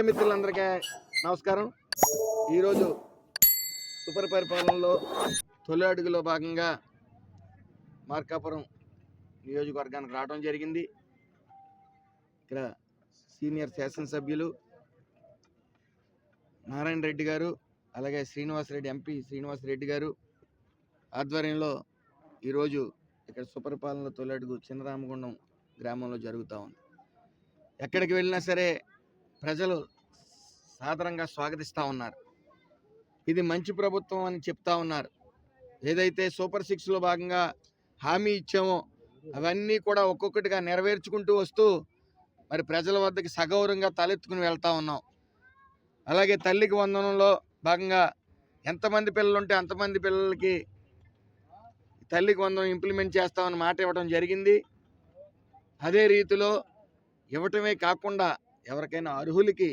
Media మిత్రులందరికీ నమస్కారం. ఈరోజు సూపర్ పరిపాలనలో తొలి అడుగులో భాగంగా మార్కాపురం నియోజకవర్గానికి రావడం జరిగింది. ఇక్కడ సీనియర్ శాసనసభ్యులు నారాయణ రెడ్డి గారు అలాగే శ్రీనివాసరెడ్డి ఎంపీ శ్రీనివాసరెడ్డి గారు ఆధ్వర్యంలో ఈరోజు ఇక్కడ సుపరిపాలన తొలి అడుగు చిన్నరామగుండం గ్రామంలో జరుగుతూ ఉంది. ఎక్కడికి వెళ్ళినా సరే ప్రజలు సాధారణంగా స్వాగతిస్తూ ఉన్నారు. ఇది మంచి ప్రభుత్వం అని చెప్తా ఉన్నారు. ఏదైతే సూపర్ సిక్స్లో భాగంగా హామీ ఇచ్చామో అవన్నీ కూడా ఒక్కొక్కటిగా నెరవేర్చుకుంటూ వస్తూ మరి ప్రజల వద్దకి సగౌరవంగా తలెత్తుకుని వెళ్తూ ఉన్నాం. అలాగే తల్లికి వందనంలో భాగంగా ఎంతమంది పిల్లలు ఉంటే అంతమంది పిల్లలకి తల్లికి వందనం ఇంప్లిమెంట్ చేస్తామని మాట ఇవ్వడం జరిగింది. అదే రీతిలో ఇవ్వటమే కాకుండా ఎవరికైనా అర్హులకి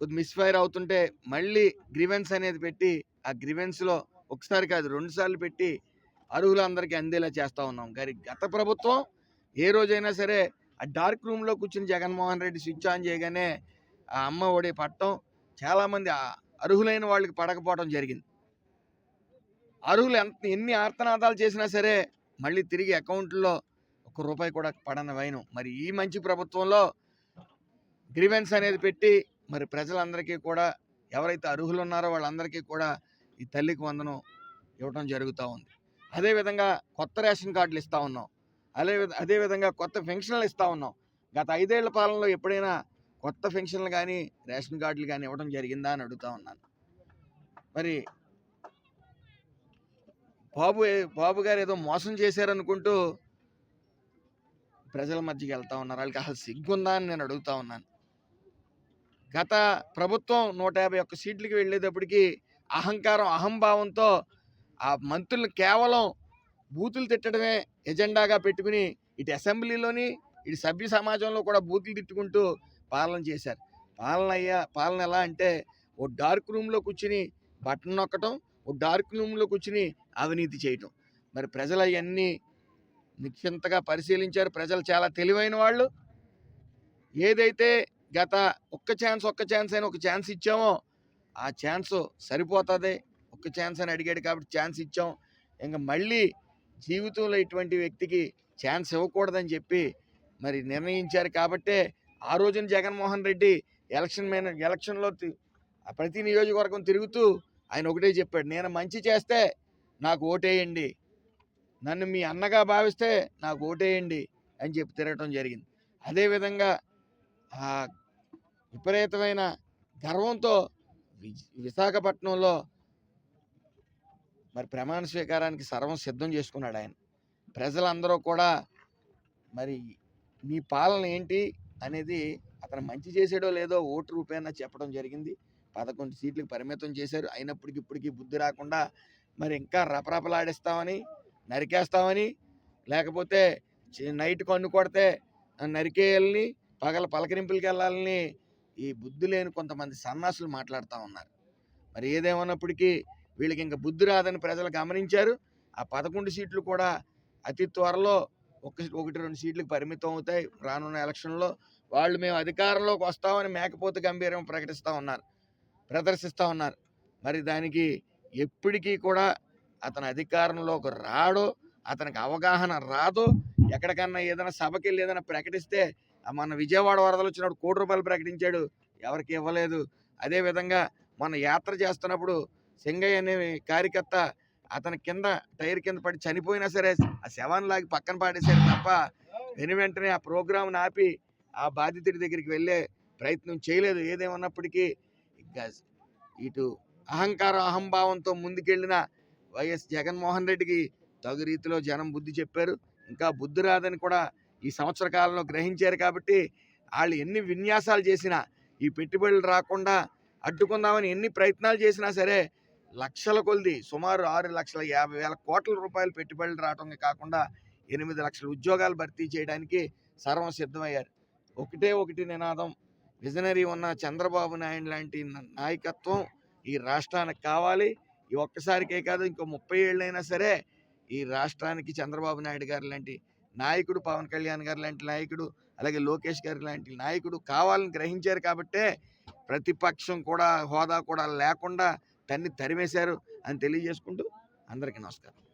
కొద్ది మిస్ఫైర్ అవుతుంటే మళ్ళీ గ్రివెన్స్ అనేది పెట్టి ఆ గ్రివెన్స్లో ఒకసారి కాదు రెండు సార్లు పెట్టి అర్హులందరికీ అందేలా చేస్తూ ఉన్నాం. కానీ గత ప్రభుత్వం ఏ రోజైనా సరే ఆ డార్క్ రూమ్లో కూర్చుని జగన్మోహన్ రెడ్డి స్విచ్ ఆన్ చేయగానే ఆ అమ్మ ఒడి పట్టడం చాలామంది అర్హులైన వాళ్ళకి పడకపోవడం జరిగింది. అర్హులు ఎంత ఎన్ని ఆర్తనాదాలు చేసినా సరే మళ్ళీ తిరిగి అకౌంట్లో ఒక రూపాయి కూడా పడని వైనం. మరి ఈ మంచి ప్రభుత్వంలో గ్రీవెన్స్ అనేది పెట్టి మరి ప్రజలందరికీ కూడా ఎవరైతే అర్హులు ఉన్నారో వాళ్ళందరికీ కూడా ఈ తల్లికి వందనం ఇవ్వటం జరుగుతూ ఉంది. అదేవిధంగా కొత్త రేషన్ కార్డులు ఇస్తూ ఉన్నాం. అదే అదేవిధంగా కొత్త పెన్షన్లు ఇస్తూ ఉన్నాం. గత ఐదేళ్ళ పాలనలో ఎప్పుడైనా కొత్త పెన్షన్లు కానీ రేషన్ కార్డులు కానీ ఇవ్వడం జరిగిందా అని అడుగుతా ఉన్నాను. మరి బాబు బాబు గారు ఏదో మోసం చేశారనుకుంటూ ప్రజల మధ్యకి వెళ్తా ఉన్నారు. వాళ్ళకి అసలు సిగ్గుందా అని నేను అడుగుతా ఉన్నాను. గత ప్రభుత్వం నూట యాభై ఒక్క సీట్లకి వెళ్ళేటప్పటికి అహంకారం అహంభావంతో ఆ మంత్రులు కేవలం బూతులు తిట్టడమే ఎజెండాగా పెట్టుకుని ఇటు అసెంబ్లీలోని ఇటు సభ్య సమాజంలో కూడా బూతులు తిట్టుకుంటూ పాలన చేశారు. పాలన అయ్యా పాలన ఎలా అంటే ఓ డార్క్ రూమ్లో కూర్చుని బటన్ నొక్కటం ఓ డార్క్ రూమ్లో కూర్చుని అవినీతి చేయటం. మరి ప్రజలు అవన్నీ నిశ్చింతగా పరిశీలించారు. ప్రజలు చాలా తెలివైన వాళ్ళు. ఏదైతే గత ఒక్క ఛాన్స్ ఒక్క ఛాన్స్ అని ఒక ఛాన్స్ ఇచ్చామో ఆ ఛాన్స్ సరిపోతుంది. ఒక్క ఛాన్స్ అని అడిగాడు కాబట్టి ఛాన్స్ ఇచ్చాం. ఇంకా మళ్ళీ జీవితంలో ఇటువంటి వ్యక్తికి ఛాన్స్ ఇవ్వకూడదని చెప్పి మరి నిర్ణయించారు కాబట్టే ఆ రోజున జగన్మోహన్ రెడ్డి ఎలక్షన్ మేన ఎలక్షన్లో ఆ ప్రతి నియోజకవర్గం తిరుగుతూ ఆయన ఒకటే చెప్పాడు నేను మంచి చేస్తే నాకు ఓటేయండి. నన్ను మీ అన్నగా భావిస్తే నాకు ఓటేయండి అని చెప్పి తిరగటం జరిగింది. అదేవిధంగా ఆ విపరీతమైన గర్వంతో విశాఖపట్నంలో మరి ప్రమాణ స్వీకారానికి సర్వం సిద్ధం చేసుకున్నాడు ఆయన. ప్రజలందరూ కూడా మరి మీ పాలన ఏంటి అనేది అతను మంచి చేసాడో లేదో ఓటు రూపేనా చెప్పడం జరిగింది. పదకొండు సీట్లకు పరిమితం చేశారు. అయినప్పటికీ ఇప్పటికీ బుద్ధి రాకుండా మరి ఇంకా రపరపలాడిస్తామని నరికేస్తామని లేకపోతే నైట్ కన్ను కొడితే నరికేయాలని పగల పలకరింపులకి వెళ్ళాలని ఈ బుద్ధి లేని కొంతమంది సన్నాసులు మాట్లాడుతూ ఉన్నారు. మరి ఏదేమన్నప్పటికీ వీళ్ళకి ఇంకా బుద్ధి రాదని ప్రజలు గమనించారు. ఆ పదకొండు సీట్లు కూడా అతి త్వరలో ఒక ఒకటి రెండు సీట్లకు పరిమితం అవుతాయి. రానున్న ఎలక్షన్లో వాళ్ళు మేము అధికారంలోకి వస్తామని మేకపోతే గంభీరం ప్రకటిస్తూ ఉన్నారు. ప్రదర్శిస్తూ ఉన్నారు. మరి దానికి ఎప్పటికీ కూడా అతను అధికారంలోకి రాడు అతనికి అవగాహన రాదు. ఎక్కడికన్నా ఏదైనా సభకి వెళ్ళి ఏదైనా ప్రకటిస్తే మన విజయవాడ వరదలు వచ్చినప్పుడు కోటి రూపాయలు ప్రకటించాడు. ఎవరికి ఇవ్వలేదు. అదేవిధంగా మన యాత్ర చేస్తున్నప్పుడు సింగయ్య అనే కార్యకర్త అతని కింద టైర్ కింద పడి చనిపోయినా సరే ఆ శవాన్ని లాగి పక్కన పాడేశారు తప్ప వెను వెంటనే ఆ ప్రోగ్రాంను ఆపి ఆ బాధితుడి దగ్గరికి వెళ్ళే ప్రయత్నం చేయలేదు. ఏదేమన్నప్పటికీ ఇంకా ఇటు అహంకారం అహంభావంతో ముందుకెళ్ళిన వైఎస్ జగన్మోహన్ రెడ్డికి తగు రీతిలో జనం బుద్ధి చెప్పారు. ఇంకా బుద్ధి రాదని కూడా ఈ సంవత్సర కాలంలో గ్రహించారు కాబట్టి వాళ్ళు ఎన్ని విన్యాసాలు చేసినా ఈ పెట్టుబడులు రాకుండా అడ్డుకుందామని ఎన్ని ప్రయత్నాలు చేసినా సరే లక్షల కొలిది సుమారు ఆరు లక్షల యాభై వేల కోట్ల రూపాయలు పెట్టుబడులు రావటమే కాకుండా ఎనిమిది లక్షల ఉద్యోగాలు భర్తీ చేయడానికి సర్వం సిద్ధమయ్యారు. ఒకటే ఒకటి నినాదం విజనరీ ఉన్న చంద్రబాబు నాయుడు లాంటి నాయకత్వం ఈ రాష్ట్రానికి కావాలి. ఈ ఒక్కసారికే కాదు ఇంకో ముప్పై ఏళ్ళైనా సరే ఈ రాష్ట్రానికి చంద్రబాబు నాయుడు గారు లాంటి నాయకుడు పవన్ కళ్యాణ్ గారు లాంటి నాయకుడు అలాగే లోకేష్ గారు లాంటి నాయకుడు కావాలని గ్రహించారు కాబట్టే ప్రతిపక్షం కూడా హోదా కూడా లేకుండా తన్ని తరిమేశారు అని తెలియజేసుకుంటూ అందరికీ నమస్కారం.